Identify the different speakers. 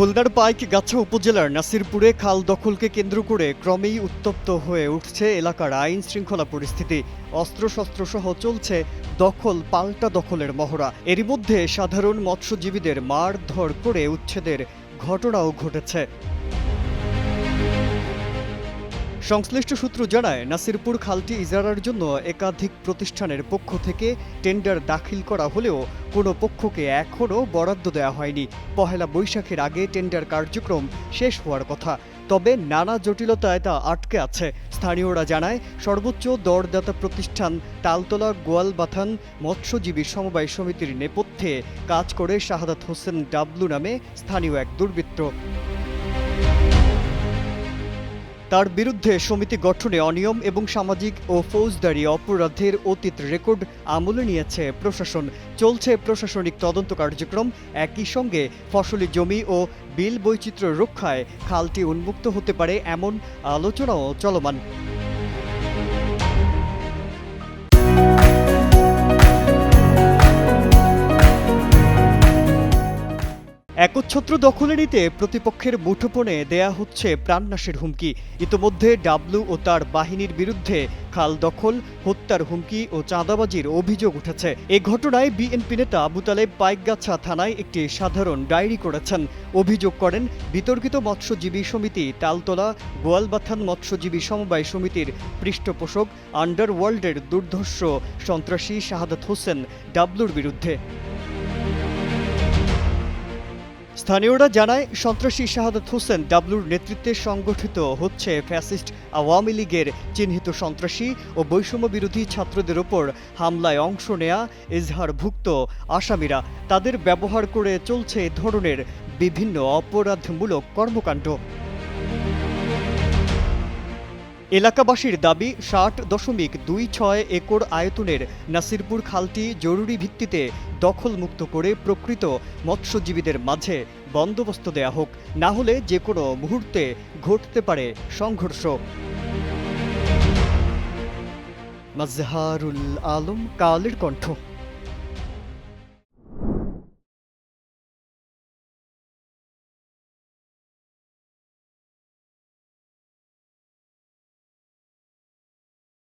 Speaker 1: খুলনার পাইক গাছা উপজেলার নাসিরপুরে খাল দখলকে কেন্দ্র করে ক্রমেই উত্তপ্ত হয়ে উঠছে এলাকার আইন শৃঙ্খলা পরিস্থিতি। অস্ত্রশস্ত্র সহ চলছে দখল, পাল্টা দখলের মহড়া। এরই মধ্যে সাধারণ মৎস্যজীবীদের মারধর করে উচ্ছেদের ঘটনাও ঘটেছে। সংশ্লিষ্ট সূত্র জানায়, নাসিরপুর খালটি ইজারার জন্য একাধিক প্রতিষ্ঠানের পক্ষ থেকে টেন্ডার দাখিল করা হলেও কোনো পক্ষকে এখনও বরাদ্দ দেওয়া হয়নি। পহেলা বৈশাখের আগে টেন্ডার কার্যক্রম শেষ হওয়ার কথা। তবে নানা জটিলতায় তা আটকে আছে। স্থানীয়রা জানায়, সর্বোচ্চ দরদাতা প্রতিষ্ঠান তালতলা গোয়ালবাথান মৎস্যজীবী সমবায় সমিতির নেপথ্যে কাজ করে শাহাদাত হোসেন ডাবলু নামে স্থানীয় এক দুর্বৃত্ত। তার বিরুদ্ধে সমিতি গঠনে অনিয়ম এবং সামাজিক ও ফৌজদারি অপরাধের অতীত রেকর্ড আমলে নিয়েছে প্রশাসন। চলছে প্রশাসনিক তদন্ত কার্যক্রম। একই সঙ্গে ফসলি জমি ও বিল বৈচিত্র্য রক্ষায় খালটি উন্মুক্ত হতে পারে এমন আলোচনাও চলমান। একচ্ছত্র দখলে নিতে প্রতিপক্ষের মুঠোপণে দেয়া হচ্ছে প্রাণনাশের হুমকি। ইতোমধ্যে ডাবলু ও তার বাহিনীর বিরুদ্ধে খাল দখল, হত্যার হুমকি ও চাঁদাবাজির অভিযোগ উঠেছে। এ ঘটনায় বিএনপি নেতা আবু তালেব পাইকগাছা থানায় একটি সাধারণ ডায়েরি করেছেন। অভিযোগ করেন, বিতর্কিত মৎস্যজীবী সমিতি তালতলা, গোয়ালবাথান মৎস্যজীবী সমবায় সমিতির পৃষ্ঠপোষক, আন্ডারওয়ার্ল্ডের দুর্ধর্ষ সন্ত্রাসী শাহাদাত হোসেন ডাবলুর বিরুদ্ধে। স্থানীয়রা জানায়, সন্ত্রাসী শাহাদাত হোসেন ডাবলুর নেতৃত্বে সংগঠিত হচ্ছে ফ্যাসিস্ট আওয়ামী লীগের চিহ্নিত সন্ত্রাসী ও বৈষম্য বিরোধী ছাত্রদের ওপর হামলায় অংশ নেয়া এজহারভুক্ত আসামিরা। তাদের ব্যবহার করে চলছে ধরনের বিভিন্ন অপরাধমূলক কর্মকাণ্ড। এলাকাবাসীর দাবি, ষাট দশমিক দুই ছয় একর আয়তনের নাসিরপুর খালটি জরুরি ভিত্তিতে দখলমুক্ত করে প্রকৃত মৎস্যজীবীদের মাঝে বন্দোবস্ত দেয়া হোক। না হলে যে কোনো মুহূর্তে ঘটতে পারে সংঘর্ষ। মাজহারুল আলম, কালের কণ্ঠ।